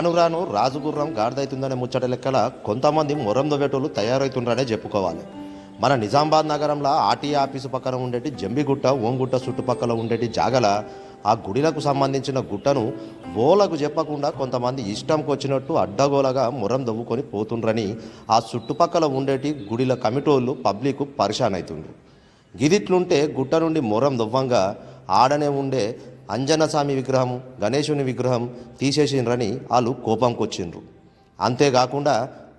రాను రాను రాజుగుర్రం గాడిదైతుందనే ముచ్చట లెక్కల కొంతమంది మొరం దొవ్వేటోళ్ళు తయారవుతుండ్రనే చెప్పుకోవాలి. మన నిజామాబాద్ నగరంలో ఆర్టీఏ ఆఫీసు పక్కన ఉండేటి జంబిగుట్ట ఓంగుట్ట చుట్టుపక్కల ఉండేటి జాగల ఆ గుడిలకు సంబంధించిన గుట్టను ఓలకు చెప్పకుండా కొంతమంది ఇష్టంకి వచ్చినట్టు అడ్డగోలగా మురం దవ్వుకొని పోతుండ్రని ఆ చుట్టుపక్కల ఉండేటి గుడిల కమిటోళ్ళు పబ్లిక్ పరిశాన్ అవుతుండ్రు గిదిట్లుంటే గుట్ట నుండి మొరం దొవ్వంగా ఆడనే ఉండే అంజనస్వామి విగ్రహం గణేశుని విగ్రహం తీసేసిండ్రని వాళ్ళు కోపంకొచ్చిండ్రు. అంతేకాకుండా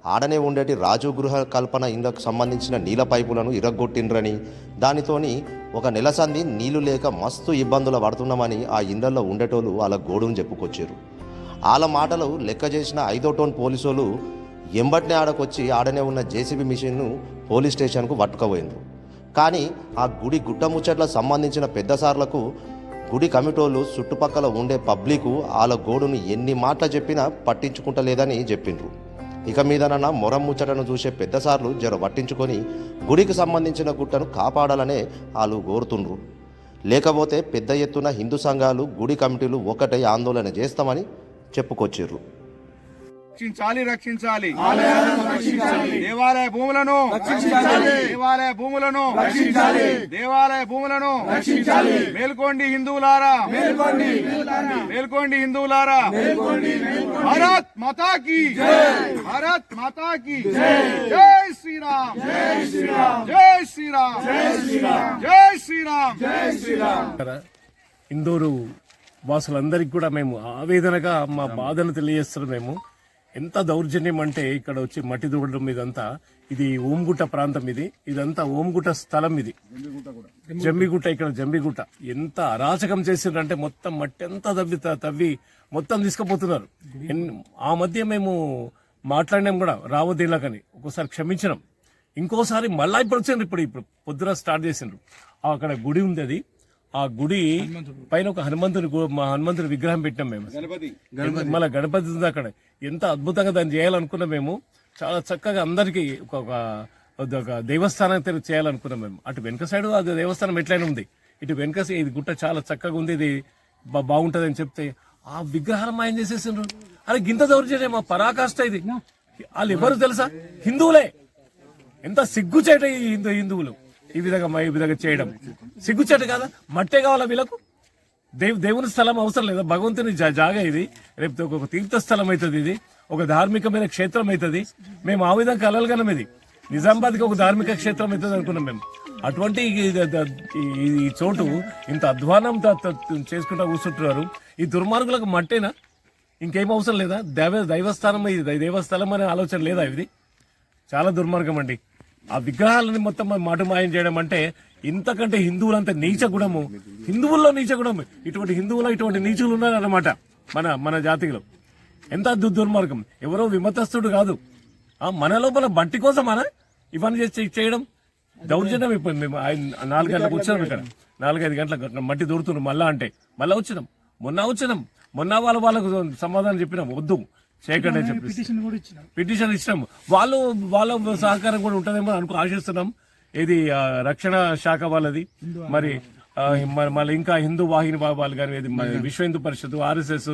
ఆడనే ఉండేటి రాజు గృహ కల్పన ఇండ్లకు సంబంధించిన నీళ్ళ పైపులను ఇరగొట్టిండ్రని దానితోని ఒక నెలసంది నీళ్ళు లేక మస్తు ఇబ్బందులు పడుతున్నామని ఆ ఇండ్లలో ఉండేటోళ్ళు వాళ్ళ గోడును చెప్పుకొచ్చారు. వాళ్ళ మాటలు లెక్క చేసిన ఐదో టోన్ పోలీసులు ఎంబటినే ఆడకొచ్చి ఆడనే ఉన్న జేసీబీ మిషన్ను పోలీస్ స్టేషన్కు పట్టుకుపోయిండ్రు. కానీ ఆ గుడి గుట్టముచ్చట్ల సంబంధించిన పెద్దసార్లకు గుడి కమిటోళ్ళు చుట్టుపక్కల ఉండే పబ్లిక్ వాళ్ళ గోడును ఎన్ని మాటలు చెప్పినా పట్టించుకుంటలేదని చెప్పిండ్రు. ఇక మీదనన్న మొరం ముచ్చటను చూసే పెద్దసార్లు జర పట్టించుకొని గుడికి సంబంధించిన గుట్టను కాపాడాలనే వాళ్ళు కోరుతుండ్రు. లేకపోతే పెద్ద ఎత్తున హిందూ సంఘాలు గుడి కమిటీలు ఒకటై ఆందోళన చేస్తామని చెప్పుకొచ్చిర్రు. రక్షించాలి రక్షించాలి. దేవాలయ భూములను దేవాలయ భూములను దేవాలయ భూములను మేల్కోండి హిందువులారా. మేల్కోండి. హిందువులారా. భారత్ మాతా కి భారత్ మాతా కి జై శ్రీరామ్. జై శ్రీరామ్. జై శ్రీరామ్. జై శ్రీరామ్. జై శ్రీరామ్. కదా ఇందూరు వాసులందరికీ కూడా మేము ఆవేదనగా మా బాధను తెలియజేస్తున్నాం మేము. ఎంత దౌర్జన్యం అంటే ఇక్కడ వచ్చి మట్టి దూడడం ఇదంతా. ఇది ఓంగుట్ట ప్రాంతం ఇది. ఇదంతా ఓంగుట్ట స్థలం ఇది. జంబిగుట్ట ఇక్కడ జంబిగుట్ట. ఎంత అరాచకం చేసిండ్రంటే మొత్తం మట్టి అంతా తవ్వి తవ్వి మొత్తం తీసుకుపోతున్నారు. ఎన్- ఆ మధ్య మేము మాట్లాడినాం కూడా రావోదేలాకని ఒకసారి క్షమించినాం. ఇంకోసారి మళ్ళా ఇప్పుడు వచ్చిండ్రు ఇప్పుడు ఇప్పుడు పొద్దున స్టార్ట్ చేసిండ్రు. అక్కడ గుడి ఉంది అది. ఆ గుడి పైన ఒక హనుమంతుని మా హనుమంతుని విగ్రహం పెట్టినాం మేము. మళ్ళీ గణపతి ఉంది అక్కడ. ఎంత అద్భుతంగా దాన్ని చేయాలనుకున్నాం మేము. చాలా చక్కగా అందరికి ఒక ఒక- దేవస్థానం తెర- చేయాలనుకున్నాం మేము. అటు వెనక సైడ్ అది దేవస్థానం ఎట్లయినా ఉంది. ఇటు వెనక ఇది గుట్ట చాలా చక్కగా ఉంది. ఇది బాగుంటది అని చెప్తే ఆ విగ్రహాలు మాయం చేసేసిండ్రు. అరే గింత దౌర్జన్యం మా పరాకాష్ట ఇది. వాళ్ళు ఎవరు తెలుసా? హిందువులే. ఎంత సిగ్గుచేట ఈ హిందూ హిందువులు. ఈ విధంగా ఈ విధంగా చేయడం. సిగ్గుచేట కాదా? మట్టే కావాలా వీళ్ళకు? దేవు దేవుని స్థలం అవసరం లేదా. భగవంతుని జా- జాగా ఇది. రేపు ఒక తీర్థ స్థలం అవుతుంది ఇది. ఒక ధార్మికమైన క్షేత్రం అవుతుంది. మేము ఆ విధంగా కలగలం ఇది. నిజామాబాద్కి ఒక ధార్మిక క్షేత్రం అవుతుంది అనుకున్నాం మేము. అటువంటి ఈ- చోటు ఇంత అధ్వానం చేసుకుంటా కూర్చుంటున్నారు. ఈ దుర్మార్గులకు మట్టేనా? ఇంకేం అవసరం లేదా? దైవ దైవస్థానం ఇది. దైవస్థలం దేవస్థలం అనే ఆలోచన లేదా ఇది? చాలా దుర్మార్గం అండి. ఆ విగ్రహాలని మొత్తం మటుమాయం చేయడం అంటే ఇంతకంటే హిందువులంత నీచ గుణము. హిందువుల్లో నీచ గుణము. ఇటువంటి హిందువుల ఇటువంటి నీచులు ఉన్నారన్నమాట మన మన జాతిలో. ఎంత దు- దుర్మార్గం. ఎవరో విమతస్థుడు కాదు. ఆ మన లోపల బంటి కోసం మన ఇవన్నీ చేసి చేయడం దౌర్జన్యం ఇప్పుడు మేము ఆయన నాలుగు గంటలకు వచ్చినాం ఇక్కడ. నాలుగైదు గంటలకు మట్టి దూరుతున్నాం మళ్ళా అంటే. మళ్ళా వచ్చినాం. మొన్న వచ్చినాం. మొన్న వాళ్ళ వాళ్ళకు సమాధానం చెప్పినాం. వద్దు. చెప్పి పిటిషన్ ఇచ్చినాం. వాళ్ళు వాళ్ళ సహకారం కూడా ఉంటుందేమో అనుకో ఆశిస్తున్నాం. ఇది రక్షణ శాఖ వాళ్ళది. మరి మళ్ళీ ఇంకా హిందూ వాహిని వాళ్ళు కానీ విశ్వ హిందూ పరిషత్ ఆర్ఎస్ఎస్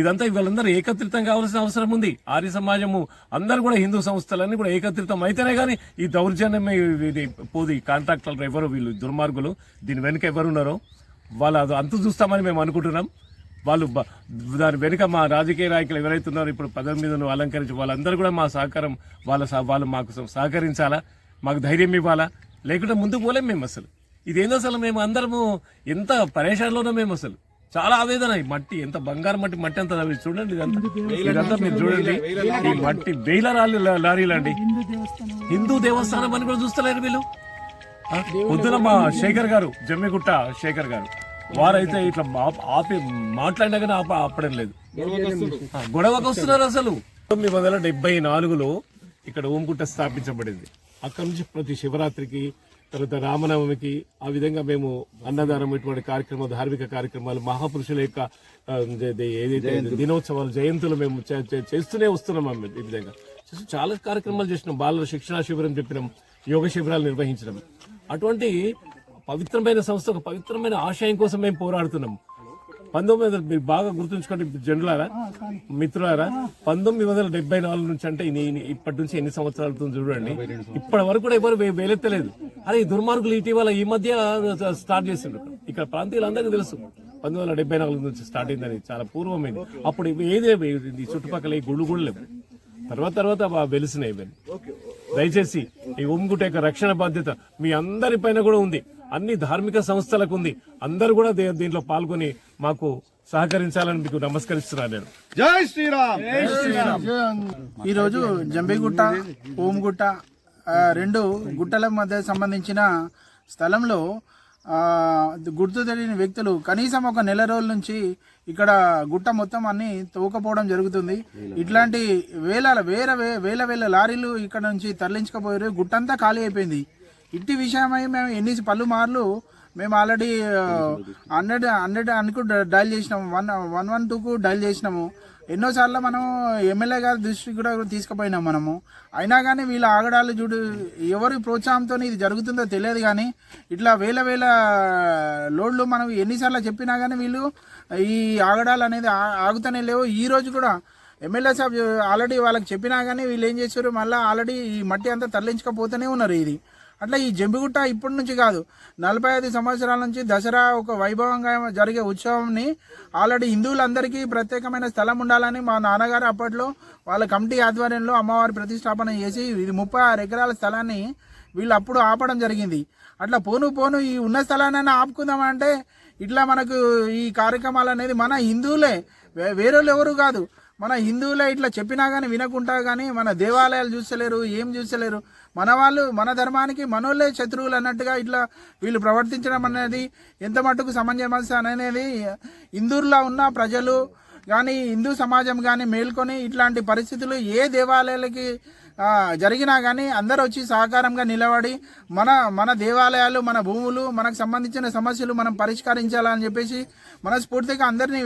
ఇదంతా వీళ్ళందరూ ఏకత్రితం కావాల్సిన అవసరం ఉంది. ఆర్య సమాజము అందరూ కూడా హిందూ సంస్థలన్నీ కూడా ఏకత్రితం అయితేనే కానీ ఈ దౌర్జన్యం ఇది పోదు. కాంట్రాక్టర్లు ఎవరు వీళ్ళు దుర్మార్గులు. దీని వెనుక ఎవరున్నారో వాళ్ళు అది అంతు చూస్తామని మేము అనుకుంటున్నాం. వాళ్ళు దాని వెనుక మా రాజకీయ నాయకులు ఎవరైతే ఉన్నారో ఇప్పుడు పదవి మీద అలంకరించి వాళ్ళందరూ కూడా మా సహకారం వాళ్ళ సహ- వాళ్ళు మాకు సహకరించాలా? మాకు ధైర్యం ఇవ్వాలా? లేకుంటే ముందుకు పోలేం మేము అసలు. ఇదేందో అసలు మేము అందరము ఎంత పరేషాన్లోనో మేము అసలు. చాలా ఆవేదన ఈ మట్టి ఎంత బంగారం మట్టి మట్టి అంత చూడండి ఇదంతా. ఇదంతా మీరు చూడండి. ఈ మట్టి వేల రాళ్ళు లారీలు అండి హిందూ దేవస్థానం అని కూడా చూస్తలేరు వీళ్ళు? పొద్దున మా శేఖర్ గారు జమ్మిగుట్ట శేఖర్ గారు. వారైతే ఇట్లా ఆప్- మాట్లాడినా కానీ ఆప ఆపడం లేదు. గొడవకు వస్తున్నారు అసలు. తొమ్మిది వందల డెబ్బై నాలుగులో ఇక్కడ ఓంగుట్ట స్థాపించబడింది. అక్కడ నుంచి ప్రతి శివరాత్రికి తర్వాత రామనవమికి ఆ విధంగా మేము అన్నదానం ఇటువంటి కార్యక్రమాలు ధార్మిక కార్యక్రమాలు మహాపురుషుల యొక్క ఏదైతే దినోత్సవాలు జయంతులు మేము చేస్తూనే వస్తున్నాం ఈ విధంగా. చాలా కార్యక్రమాలు చేసినాం. బాలల శిక్షణా శిబిరం చెప్పినాం. యోగ శిబిరాలు నిర్వహించడం అటువంటి పవిత్రమైన సంస్థ ఒక పవిత్రమైన ఆశయం కోసం మేము పోరాడుతున్నాం. పంతొమ్మిది వందల మీరు బాగా గుర్తుంచుకోండి జనులారా మిత్రులారా పంతొమ్మిది వందల డెబ్బై నాలుగు నుంచి అంటే ఇప్పటి నుంచి ఎన్ని సంవత్సరాలు చూడండి ఇప్పటి వరకు కూడా ఎవరు వేలెత్తలేదు. అరే ఈ దుర్మార్గులు ఇటీవల ఈ మధ్య స్టార్ట్ చేసిండ్రు. ఇక్కడ ప్రాంతీయులందరికీ తెలుసు. పంతొమ్మిది వందల డెబ్బై నాలుగు నుంచి స్టార్ట్ అయిందని చాలా పూర్వమైంది అప్పుడు ఏదే ఈ చుట్టుపక్కల ఈ గుళ్ళు కూడా లేవు. తర్వాత తర్వాత వెలిసినాయి ఇవన్నీ. దయచేసి ఈ ఉమ్గుట యొక్క రక్షణ బాధ్యత మీ అందరి పైన కూడా ఉంది. అన్ని ధార్మిక సంస్థలకు ఉంది అందరూ కూడా దీంట్లో పాల్గొని మాకు సహకరించాలని మీకు నమస్కరిస్తున్నాను నేను. జై శ్రీరామ్! ఈరోజు జంబిగుట్ట ఓంగుట్ట రెండు గుట్టల మధ్య సంబంధించిన స్థలంలో ఆ, గుర్తు తెలియని వ్యక్తులు కనీసం ఒక నెల రోజుల నుంచి ఇక్కడ గుట్ట మొత్తం అన్ని తవ్వుకపోవడం జరుగుతుంది. ఇట్లాంటి వేల వేల వే- వేల వేల లారీలు ఇక్కడ నుంచి తరలించకపోయారు. గుట్టంతా ఖాళీ అయిపోయింది. ఇట్టి విషయమై మేము ఎన్ని పలుమార్లు మేము ఆల్రెడీ హండ్రెడ్ హండ్రెడ్ అనుకు డైల్ చేసినాము. వన్ వన్ వన్ టూకు డైల్ చేసినాము. ఎన్నోసార్లు మనం ఎమ్మెల్యే గారి దృష్టికి కూడా తీసుకుపోయినాం మనము. అయినా కానీ వీళ్ళ ఆగడాలు చూడు ఎవరి ప్రోత్సాహంతో ఇది జరుగుతుందో తెలియదు కానీ ఇట్లా వేల వేల లోడ్లు మనం ఎన్నిసార్లు చెప్పినా కానీ వీళ్ళు ఈ ఆగడాలు అనేది ఆగుతూనే లేవు. ఈ రోజు కూడా ఎమ్మెల్యే సాబ్ ఆల్రెడీ వాళ్ళకి చెప్పినా కానీ వీళ్ళు ఏం చేశారు? మళ్ళీ ఆల్రెడీ ఈ మట్టి అంతా తరలించకపోతూనే ఉన్నారు ఇది. అట్లా ఈ జంబిగుట్ట ఇప్పటి నుంచి కాదు. నలభై ఐదు సంవత్సరాల నుంచి దసరా ఒక వైభవంగా జరిగే ఉత్సవంని ఆల్రెడీ హిందువులందరికీ ప్రత్యేకమైన స్థలం ఉండాలని మా నాన్నగారు అప్పట్లో వాళ్ళ కమిటీ ఆధ్వర్యంలో అమ్మవారి ప్రతిష్టాపన చేసి ఇది ముప్పై ఆరు ఎకరాల స్థలాన్ని వీళ్ళు అప్పుడు ఆపడం జరిగింది. అట్లా పోను పోను ఈ ఉన్న స్థలాన్ని ఆపుకుందామంటే ఇట్లా మనకు ఈ కార్యక్రమాలు అనేది మన హిందువులే. వే- ఎవరు కాదు. మన హిందువులే ఇట్లా చెప్పినా కానీ వినకుండా కానీ మన దేవాలయాలు చూస్తలేరు ఏం చూస్తలేరు. మన వాళ్ళు మన ధర్మానికి మనోళ్ళే శత్రువులు అన్నట్టుగా ఇట్లా వీళ్ళు ప్రవర్తించడం అనేది ఎంత మట్టుకు సమంజసం అనేది హిందువుల్లో ఉన్న ప్రజలు కానీ హిందూ సమాజం కానీ మేల్కొని ఇట్లాంటి పరిస్థితులు ఏ దేవాలయాలకి జరిగినా కానీ అందరూ వచ్చి సహకారంగా నిలబడి మన మన దేవాలయాలు మన భూములు మనకు సంబంధించిన సమస్యలు మనం పరిష్కరించాలని చెప్పేసి మనస్ఫూర్తిగా అందరినీ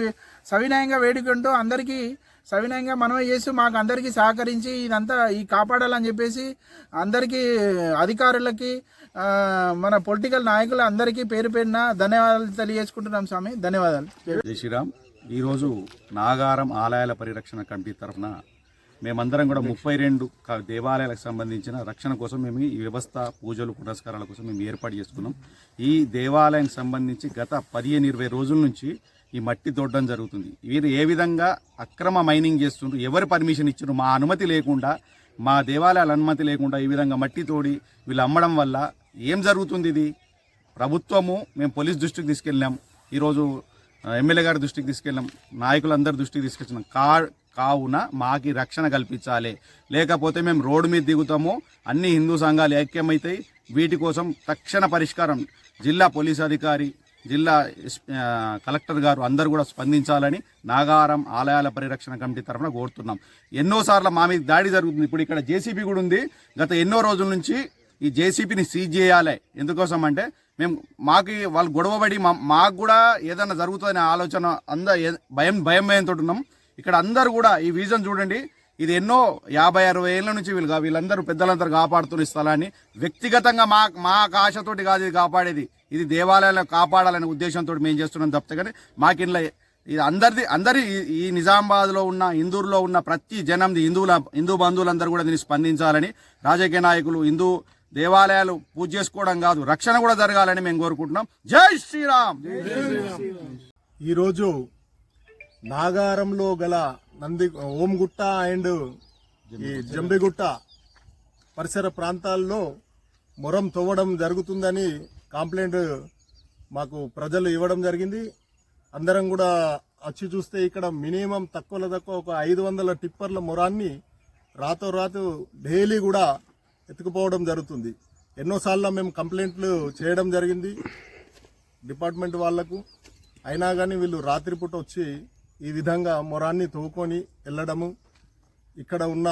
సవినయంగా వేడుకుంటూ అందరికీ సవినయంగా మనమే చేస్తూ మాకు అందరికీ సహకరించి ఇదంతా ఈ కాపాడాలని చెప్పేసి అందరికీ అధికారులకి మన పొలిటికల్ నాయకులు అందరికీ పేరు పేరున ధన్యవాదాలు తెలియజేసుకుంటున్నాం స్వామి. ధన్యవాదాలు. జై శ్రీరామ్. ఈరోజు నాగారం ఆలయాల పరిరక్షణ కమిటీ తరఫున మేమందరం కూడా ముప్పై రెండు దేవాలయాలకు సంబంధించిన రక్షణ కోసం మేము ఈ వ్యవస్థ పూజలు పురస్కారాల కోసం మేము ఏర్పాటు చేసుకున్నాం. ఈ దేవాలయానికి సంబంధించి గత పదిహేను ఇరవై రోజుల నుంచి ఈ మట్టి తోడడం జరుగుతుంది. వీరు ఏ విధంగా అక్రమ మైనింగ్ చేస్తుండ్రు ఎవరు పర్మిషన్ ఇచ్చారు మా అనుమతి లేకుండా మా దేవాలయాల అనుమతి లేకుండా ఈ విధంగా మట్టి తోడి వీళ్ళు అమ్మడం వల్ల ఏం జరుగుతుంది ఇది? ప్రభుత్వము మేము పోలీస్ దృష్టికి తీసుకెళ్ళాం ఈరోజు ఎమ్మెల్యే గారి దృష్టికి తీసుకెళ్ళాం నాయకులందరి దృష్టికి తీసుకొచ్చినాం. కా కావున మాకి రక్షణ కల్పించాలి. లేకపోతే మేము రోడ్డు మీద దిగుతాము అన్ని హిందూ సంఘాలు ఐక్యమవుతాయి వీటి కోసం తక్షణ పరిష్కారం జిల్లా పోలీస్ అధికారి జిల్లా కలెక్టర్ గారు అందరూ కూడా స్పందించాలని నాగారం ఆలయాల పరిరక్షణ కమిటీ తరఫున కోరుతున్నాం. ఎన్నోసార్లు మా మీద దాడి జరుగుతుంది. ఇప్పుడు ఇక్కడ జేసీబీ కూడా ఉంది. గత ఎన్నో రోజుల నుంచి ఈ జేసీబీని సీజ్ చేయాలి. ఎందుకోసం అంటే మేము మాకు వాళ్ళు గొడవబడి మా మాకు కూడా ఏదైనా జరుగుతుందనే ఆలోచన అంద భయం భయం భయంతో ఉన్నాం. ఇక్కడ అందరూ కూడా ఈ విజన్ చూడండి. ఇది ఎన్నో యాభై అరవై ఏళ్ళ నుంచి వీళ్ళు వీళ్ళందరూ పెద్దలందరూ కాపాడుతున్న స్థలాన్ని వ్యక్తిగతంగా మా మా ఆశతోటి కాదు ఇది కాపాడేది. ఇది దేవాలయాలను కాపాడాలనే ఉద్దేశంతో మేము చేస్తున్నాం తప్పితే కానీ మాకు ఇంట్లో ఇది అందరిది అందరి ఈ- ఈ నిజామాబాద్లో ఉన్న ఇందూరులో ఉన్న ప్రతి జనంది హిందువుల హిందూ బంధువులందరూ కూడా దీన్ని స్పందించాలని రాజకీయ నాయకులు హిందూ దేవాలయాలు పూజ చేసుకోవడం కాదు రక్షణ కూడా జరగాలని మేము కోరుకుంటున్నాం. జై శ్రీరామ్! ఈరోజు నాగారంలో గల నంది ఓంగుట్ట అండ్ ఈ జంబిగుట్ట పరిసర ప్రాంతాల్లో మొరం తవ్వడం జరుగుతుందని కంప్లైంట్ మాకు ప్రజలు ఇవ్వడం జరిగింది. అందరం కూడా వచ్చి చూస్తే ఇక్కడ మినిమం తక్కువలో తక్కువ ఒక ఐదు వందల టిప్పర్ల మొరాన్ని రాతో రాతు డైలీ కూడా ఎత్తుకుపోవడం జరుగుతుంది. ఎన్నోసార్లు మేము కంప్లైంట్లు చేయడం జరిగింది. డిపార్ట్మెంట్ వాళ్ళకు అయినా కానీ వీళ్ళు రాత్రిపూట వచ్చి ఈ విధంగా మొరాన్ని తవ్వుకొని వెళ్ళడము ఇక్కడ ఉన్న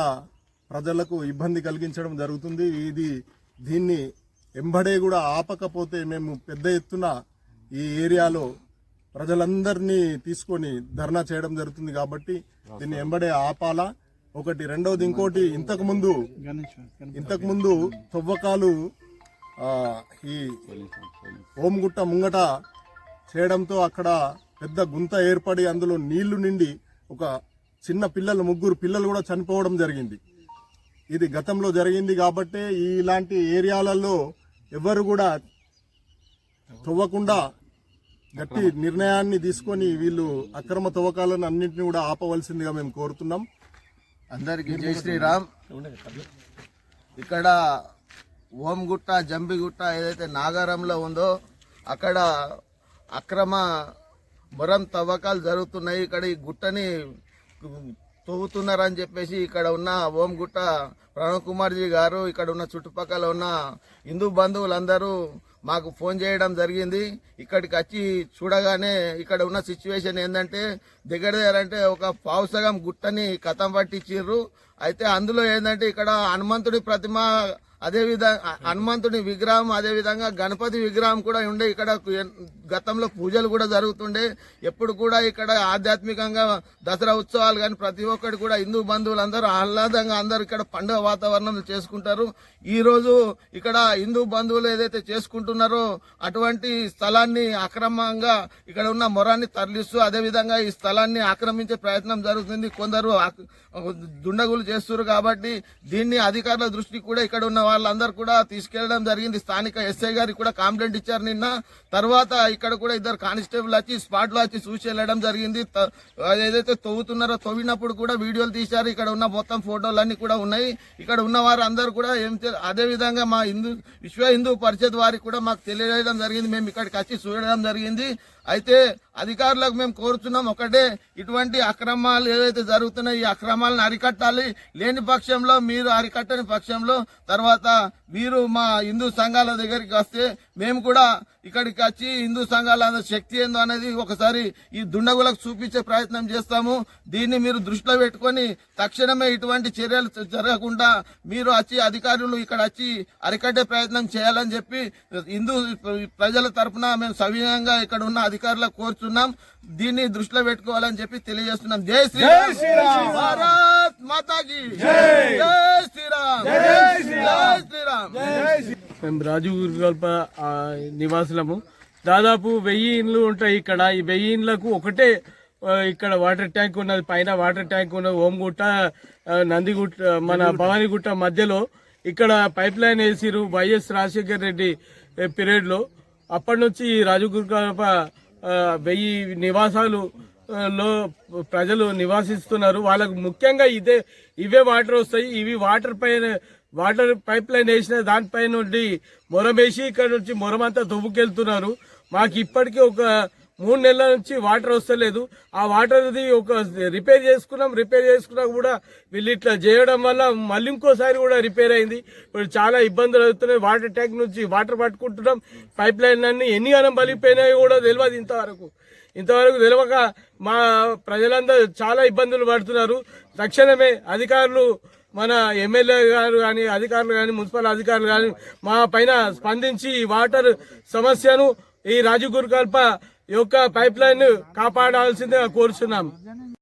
ప్రజలకు ఇబ్బంది కలిగించడం జరుగుతుంది. ఇది దీన్ని ఎంబడే కూడా ఆపకపోతే మేము పెద్ద ఎత్తున ఈ ఏరియాలో ప్రజలందరినీ తీసుకొని ధర్నా చేయడం జరుగుతుంది కాబట్టి దీన్ని ఎంబడే ఆపాలా. ఒకటి. రెండవది ఇంకోటి ఇంతకు ముందు ఇంతకు ముందు తవ్వకాలు ఈ ఓంగుట్ట ముంగట చేయడంతో అక్కడ పెద్ద గుంత ఏర్పడి అందులో నీళ్ళు నిండి ఒక చిన్న పిల్లలు ముగ్గురు పిల్లలు కూడా చనిపోవడం జరిగింది. ఇది గతంలో జరిగింది కాబట్టి ఇలాంటి ఏరియాలలో ఎవరు కూడా తవ్వకుండా గట్టి నిర్ణయాన్ని తీసుకొని వీళ్ళు అక్రమ తవ్వకాలను అన్నింటినీ కూడా ఆపవలసిందిగా మేము కోరుతున్నాం. అందరికీ జై శ్రీరామ్. ఇక్కడ ఓంగుట్ట జంబిగుట్ట ఏదైతే నాగారంలో ఉందో అక్కడ అక్రమ మొరం తవ్వకాలు జరుగుతున్నాయి. ఇక్కడ ఈ గుట్టని తవ్వుతున్నారని చెప్పేసి ఇక్కడ ఉన్న ఓంగుట్ట ప్రణవ్ కుమార్జీ గారు ఇక్కడ ఉన్న చుట్టుపక్కల ఉన్న హిందూ బంధువులందరూ మాకు ఫోన్ చేయడం జరిగింది. ఇక్కడికి వచ్చి చూడగానే ఇక్కడ ఉన్న సిచ్యువేషన్ ఏంటంటే దగ్గర దగ్గర అంటే ఒక పావుసగం గుట్టని కథం పట్టించిర్రు. అయితే అందులో ఏంటంటే ఇక్కడ హనుమంతుడి ప్రతిమ అదేవిధంగా హనుమంతుడి విగ్రహం అదే విధంగా గణపతి విగ్రహం కూడా ఉండే ఇక్కడ గతంలో పూజలు కూడా జరుగుతుండే. ఎప్పుడు కూడా ఇక్కడ ఆధ్యాత్మికంగా దసరా ఉత్సవాలు కానీ ప్రతి ఒక్కటి కూడా హిందూ బంధువులు అందరూ ఆహ్లాదంగా అందరూ ఇక్కడ పండుగ వాతావరణం చేసుకుంటారు. ఈరోజు ఇక్కడ హిందూ బంధువులు ఏదైతే చేసుకుంటున్నారో అటువంటి స్థలాన్ని అక్రమంగా ఇక్కడ ఉన్న మొరాన్ని తరలిస్తూ అదే విధంగా ఈ స్థలాన్ని ఆక్రమించే ప్రయత్నం జరుగుతుంది. కొందరు దుండగులు చేస్తున్నారు కాబట్టి దీన్ని అధికారుల దృష్టికి కూడా ఇక్కడ ఉన్న వాళ్ళందరూ కూడా తీసుకెళ్ళడం జరిగింది. స్థానిక ఎస్ఐ గారికి కూడా కంప్లైంట్ ఇచ్చారు నిన్న. తర్వాత ఇక్కడ కూడా ఇద్దరు కానిస్టేబుల్ వచ్చి స్పాట్లో వచ్చి చూసి వెళ్ళడం జరిగింది. త- ఏదైతే తవ్వుతున్నారో తవ్వినప్పుడు కూడా వీడియోలు తీశారు. ఇక్కడ ఉన్న మొత్తం ఫోటోలు అన్ని కూడా ఉన్నాయి. ఇక్కడ ఉన్న వారు అందరూ కూడా ఏం తె- అదే విధంగా మా హిందూ విశ్వ హిందూ పరిషత్ వారికి కూడా మాకు తెలియజేయడం జరిగింది. మేము ఇక్కడికి వచ్చి చూడడం జరిగింది. అయితే అధికారులకు మేము కోరుతున్నాం ఒకటే ఇటువంటి అక్రమాలు ఏవైతే జరుగుతున్నాయో ఈ అక్రమాలను అరికట్టాలి. లేని పక్షంలో మీరు అరికట్టని పక్షంలో తర్వాత మీరు మా హిందూ సంఘాల దగ్గరికి వస్తే మేము కూడా ఇక్కడికి వచ్చి హిందూ సంఘాల శక్తి ఏందో అనేది ఒకసారి ఈ దుండగులకు చూపించే ప్రయత్నం చేస్తాము. దీన్ని మీరు దృష్టిలో పెట్టుకొని తక్షణమే ఇటువంటి చర్యలు జరగకుండా మీరు వచ్చి అధికారులు ఇక్కడ వచ్చి అరికట్టే ప్రయత్నం చేయాలని చెప్పి హిందూ ప్రజల తరపున మేము సవినయంగా ఇక్కడ ఉన్న అధికారులకు కోరుతున్నాం దీన్ని దృష్టిలో పెట్టుకోవాలని చెప్పి తెలియజేస్తున్నాం. జై శ్రీరామ్. భారత్ మాతాకి. జై శ్రీరామ్. జై శ్రీరామ్. మేము రాజు గురుగల్ప ఆ, నివాసులము. దాదాపు వెయ్యి ఇండ్లు ఉంటాయి ఇక్కడ. ఈ వెయ్యి ఇండ్లకు ఒకటే ఇక్కడ వాటర్ ట్యాంక్ ఉన్నది. పైన వాటర్ ట్యాంక్ ఉన్నది. ఓంగుట్ట నందిగుట్ట మన భవానీగుట్ట మధ్యలో ఇక్కడ పైప్ లైన్ వేసిరు వైఎస్ రాజశేఖర్ రెడ్డి పీరియడ్లో అప్పటి నుంచి ఈ రాజు గురుగల్ప ఆ, వెయ్యి నివాసాలు లో ప్రజలు నివాసిస్తున్నారు. వాళ్ళకు ముఖ్యంగా ఇదే ఇవే వాటర్ వస్తాయి. ఇవి వాటర్ పైన వాటర్ పైప్ లైన్ వేసిన దానిపై నుండి మొరమేసి ఇక్కడ నుంచి మొరమంతా అంతా దువ్వుకెళ్తున్నారు. మాకు ఇప్పటికీ ఒక మూడు నెలల నుంచి వాటర్ వస్తలేదు. ఆ వాటర్ది ఒక రిపేర్ చేసుకున్నాం. రిపేర్ చేసుకున్నా కూడా వీళ్ళు ఇట్లా చేయడం వల్ల మళ్ళీ ఇంకోసారి కూడా రిపేర్ అయింది. ఇప్పుడు చాలా ఇబ్బందులు అవుతున్నాయి. వాటర్ ట్యాంక్ నుంచి వాటర్ పట్టుకుంటున్నాం. పైప్ లైన్ అన్ని ఎన్ని గనం బలిపోయినాయో కూడా తెలియదు ఇంతవరకు. ఇంతవరకు తెలియక మా ప్రజలందరూ చాలా ఇబ్బందులు పడుతున్నారు. తక్షణమే అధికారులు మన ఎమ్మెల్యే గారు కానీ అధికారులు కానీ మున్సిపల్ అధికారులు కానీ మా పైన స్పందించి ఈ వాటర్ సమస్యను ఈ రాజగురుకల్ప యొక్క పైప్ లైన్ కాపాడాల్సిందిగా కోరుచున్నాం.